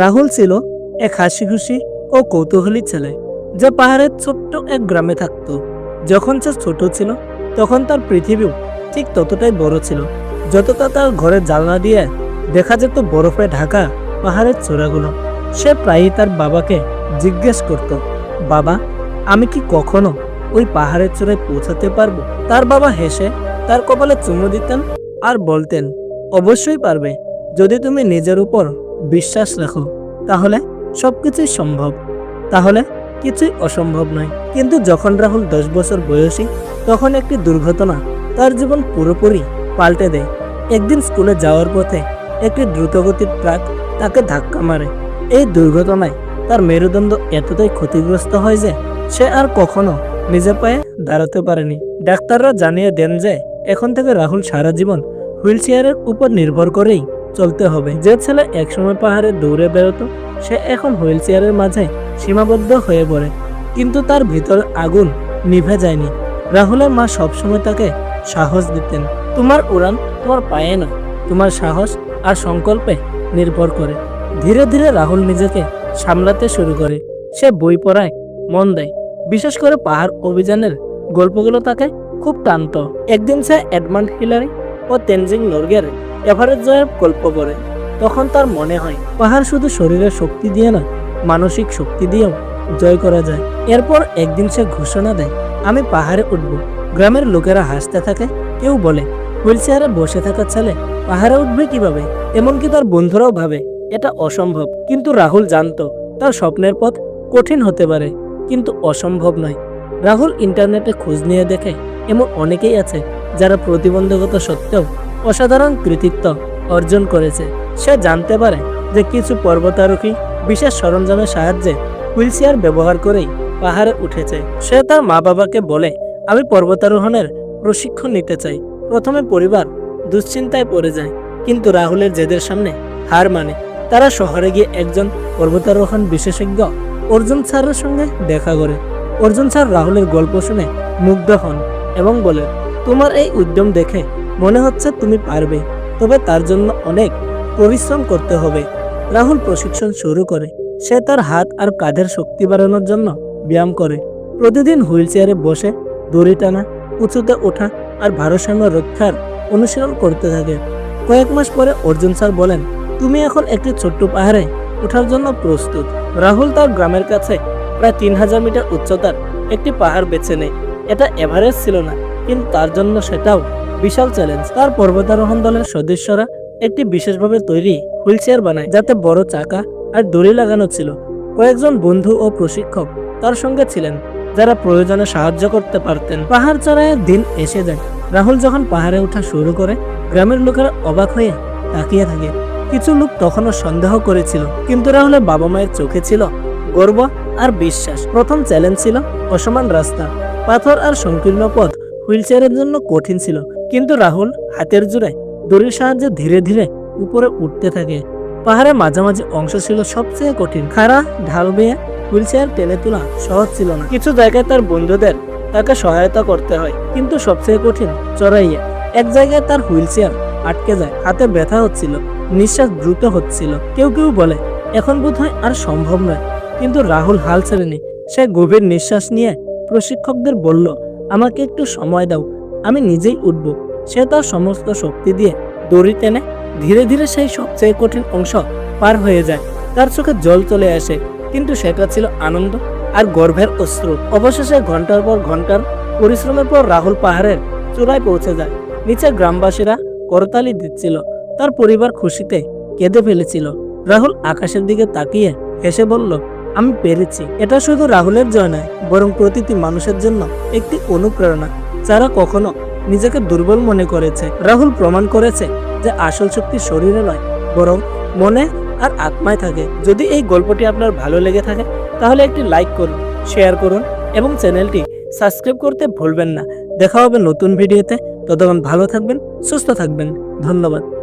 রাহুল ছিল এক হাসি খুশি ও কৌতূহলী ছেলে, যা পাহাড়ের ছোট্ট এক গ্রামে থাকত। যখন সে ছোট ছিল, তখন তার পৃথিবীও ঠিক ততটাই বড় ছিল, যতটা তার ঘরের জানলা দিয়ে দেখা যেত বরফে ঢাকা পাহাড়ের চূড়াগুলো। সে প্রায়ই তার বাবাকে জিজ্ঞেস করত, বাবা, আমি কি কখনো ওই পাহাড়ের চূড়ায় পৌঁছাতে পারব? তার বাবা হেসে তার কপালে চুমু দিতেন আর বলতেন, অবশ্যই পারবে। যদি তুমি নিজের উপর বিশ্বাস রাখো, তাহলে সবকিছুই সম্ভব। তাহলে কিছুই অসম্ভব নয়। কিন্তু যখন রাহুল দশ বছর বয়সী, তখন একটি দুর্ঘটনা তার জীবন পুরোপুরি পাল্টে দেয়। একদিন স্কুলে যাওয়ার পথে একটি দ্রুতগতির ট্রাক তাকে ধাক্কা মারে। এই দুর্ঘটনায় তার মেরুদণ্ড এতটাই ক্ষতিগ্রস্ত হয় যে সে আর কখনো নিজের পায়ে দাঁড়াতে পারেনি। ডাক্তাররা জানিয়ে দেন যে এখন থেকে রাহুল সারা জীবন হুইল চেয়ারের উপর নির্ভর করেই চলতে হবে। যে ছেলে একসময় পাহাড়ে দৌড়ে বেরোতো, সে এখন হুইল চেয়ারের মাঝে সীমাবদ্ধ হয়ে পড়ে। কিন্তু তার ভিতর আগুন নিভে যায়নি। রাহুলের মা সবসময় তাকে সাহস দিতেন। তোমার উড়ান তোমার পায়ে নয়, তোমার সাহস আর সংকল্পে নির্ভর করে। ধীরে ধীরে রাহুল নিজেকে সামলাতে শুরু করে। সে বই পড়ায়, মন দেয়। বিশেষ করে পাহাড় অভিযানের গল্পগুলো তাকে খুব টানত। একদিন সে এডমান্ড হিলারি ও তেনজিং নর্গের এভারেস্ট জয়ের গল্প পড়ে। তখন তার মনে হয়, পাহাড় শুধু শরীরের শক্তি দিয়ে না মানসিক শক্তি দিয়েও জয় করা যায়। এরপর একদিন সে ঘোষণা দেয়, আমি পাহাড়ে উঠব। গ্রামের লোকেরা হাসতে থাকে, কেউ বলে হুইল চেয়ারে বসে থাকা ছেলে পাহাড়ে উঠবে কীভাবে? এমনকি তার বন্ধুরাও ভাবে, এটা অসম্ভব। কিন্তু রাহুল জানতো, তার স্বপ্নের পথ কঠিন হতে পারে, কিন্তু অসম্ভব নয়। রাহুল ইন্টারনেটে খোঁজ নিয়ে দেখে, এমন অনেকেই আছে যারা প্রতিবন্ধকতা সত্ত্বেও অসাধারণ কৃতিত্ব অর্জন করেছে। সে জানতে পারে যে কিছু পর্বতারোহী বিশেষ সরঞ্জামের সাহায্যে হুইলচেয়ার ব্যবহার করেই পাহাড়ে উঠেছে। সে তার মা বাবাকে বলে, আমি পর্বতারোহণের প্রশিক্ষণ নিতে চাই। প্রথমে পরিবার দুশ্চিন্তায় পড়ে যায়, কিন্তু রাহুলের জেদের সামনে হার মানে তারা শহরে গিয়ে একজন পর্বতারোহণ বিশেষজ্ঞ অর্জুন স্যারের সঙ্গে দেখা করে। অর্জুন স্যার রাহুলের গল্প শুনে মুগ্ধ হন এবং বলে তোমার এই উদ্যম দেখে মনে হচ্ছে তুমি পারবে, তবে তার জন্য অনেক পরিশ্রম করতে হবে। রাহুল প্রশিক্ষণ শুরু করে। সে তার হাত আর কাঁধের শক্তি বাড়ানোর জন্য ব্যায়াম করে। প্রতিদিন হুইল চেয়ারে বসে, দড়ি টানা, উঁচুতে ওঠা আর ভারসাম্য রক্ষার অনুশীলন করতে থাকে। কয়েক মাস পরে অর্জুন স্যার বলেন, তুমি এখন একটি ছোট্ট পাহাড়ে ওঠার জন্য প্রস্তুত। রাহুল তার গ্রামের কাছে প্রায় তিন হাজার মিটার উচ্চতার একটি পাহাড় বেছে নেয়। এটা এভারেস্ট ছিল না, কিন্তু তার জন্য সেটাও বিশাল চ্যালেঞ্জ তার পর্বতারোহণ দলের সদস্যরা একটি বিশেষভাবে তৈরি হুইলচেয়ার বানায়, যাতে বড় চাকা আর দড়ি লাগানো ছিল। কয়েকজন বন্ধু ও প্রশিক্ষক তার সঙ্গে ছিলেন, যারা প্রয়োজনে সাহায্য করতে পারতেন। পাহাড় চড়ায় দিন এসে যায়। রাহুল যখন পাহাড়ে ওঠা শুরু করে, গ্রামের লোকেরা অবাক হয়ে তাকিয়ে থাকে। কিছু লোক তখনও সন্দেহ করেছিল, কিন্তু রাহুলের বাবা মায়ের চোখে ছিল গর্ব আর বিশ্বাস। প্রথম চ্যালেঞ্জ ছিল অসমান রাস্তা, পাথর আর সংকীর্ণ পথ। হুইলচেয়ারের জন্য কঠিন ছিল কিন্তু রাহুল হাতের জোরে দড়ির সাহায্যে ধীরে ধীরে উপরে উঠতে থাকে। পাহাড়ের মাঝামাঝি অংশ ছিল সবচেয়ে কঠিন। খাড়া, ঢাল বেয়ে হুইলচেয়ার টেনে তোলা সহজ ছিল না। কিছু জায়গায় তার বন্ধুদের তাকে সহায়তা করতে হয়, কিন্তু সবচেয়ে কঠিন চড়াইয়ে এক জায়গায় তার হুইলচেয়ার আটকে যায়, হাতে ব্যথা হচ্ছিল, নিঃশ্বাস দ্রুত হচ্ছিল। কেউ কেউ বলে, এখন বোধ হয় আর সম্ভব নয়। কিন্তু রাহুল হাল ছেড়েনি। সে গভীর নিঃশ্বাস নিয়ে প্রশিক্ষকদের বলল, আমাকে একটু সময় দাও। আমি নিজেই উঠব। সে তার সমস্ত শক্তি দিয়ে দড়ি টেনে ধীরে ধীরে সেই সবচেয়ে কঠিন অংশ পার হয়ে যায়। তার চোখে জল চলে আসে, কিন্তু সেটা ছিল আনন্দ আর গর্ভের অশ্রু। অবশেষে ঘণ্টার পর ঘণ্টার পরিশ্রমের পর রাহুল পাহাড়ের চূড়ায় পৌঁছে যায়। নিচে গ্রামবাসীরা করতালি দিচ্ছিল। তার পরিবার খুশিতে কেঁদে ফেলেছিল। রাহুল আকাশের দিকে তাকিয়ে হেসে বলল, আমি পেরেছি। এটা শুধু রাহুলের জয় নয়, বরং প্রতিটি মানুষের জন্য একটি অনুপ্রেরণা। যারা কখনো নিজেকে দুর্বল মনে করেছে, রাহুল প্রমাণ করেছে যে আসল শক্তি শরীরে নয়, বরং মনে আর আত্মায় থাকে। যদি এই গল্পটি আপনার ভালো লেগে থাকে, তাহলে একটি লাইক করুন, শেয়ার করুন এবং চ্যানেলটি সাবস্ক্রাইব করতে ভুলবেন না। দেখা হবে নতুন ভিডিওতে। ততক্ষণ ভালো থাকবেন, সুস্থ থাকবেন। ধন্যবাদ।